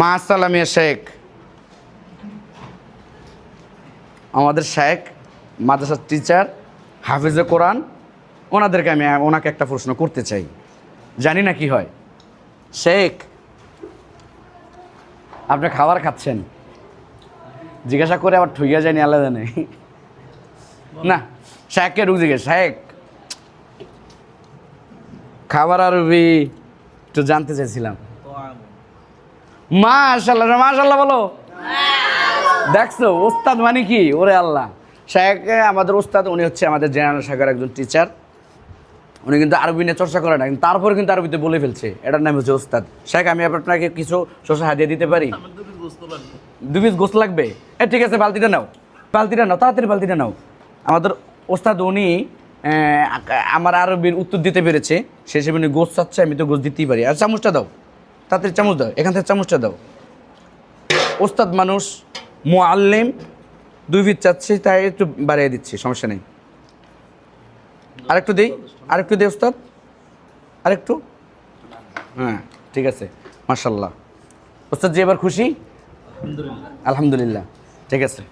মা আসসালামিয়া শেখ। আমাদের শেখ, মাদ্রাসার টিচার হাফিজে কোরআন, ওনাদেরকে আমি, ওনাকে একটা প্রশ্ন করতে চাই। জানি না কি হয়। শেখ, আপনি খাবার খাচ্ছেন? জিজ্ঞাসা করে আবার ঠুইয়া যায়নি আলাদা নেই না, শেখকে রুখ জিজ্ঞেস, শেখ, খাবার আরবি একটু জানতে চাইছিলাম। মাশাল্লাহ মাশাল্লাহ বলো। দেখছ ওস্তাদ মানে কি? ওরে আল্লাহ। শেখ আমাদের ওস্তাদ উনি হচ্ছে আমাদের জেনারেল শাখার একজন টিচার উনি কিন্তু আরবি নিয়ে চর্চা করে না, কিন্তু তারপরে কিন্তু আরবিতে বলে ফেলছে। এটার নাম হচ্ছে ওস্তাদ শেখ আমি আপনাকে কিছু শসা হাতিয়ে দিতে পারি? দু পিস গোস্ত লাগবে। এ, ঠিক আছে, বালতিটা নাও। বালতিটা নাও, তাড়াতাড়ি বালতিটা নাও। আমাদের ওস্তাদ উনি আমার আরবির উত্তর দিতে পেরেছে। সে হিসেবে উনি গোস্ত চাচ্ছে, আমি তো গোস্ত দিতেই পারি। আর চামচটা দাও। তাড়াতাড়ি চামচ দাও, এখান থেকে চামচটা দাও। ওস্তাদ মানুষ মোয়াল্লিম দুই পিস চাচ্ছি, তাই একটু বাড়িয়ে দিচ্ছি, সমস্যা নেই। আরেকটু দিই আরেকটু দিই ওস্তাদ। আরেকটু? হ্যাঁ ঠিক আছে মার্শাল্লাহ ওস্তাদ জি, এবার খুশি? আলহামদুলিল্লাহ। ঠিক আছে।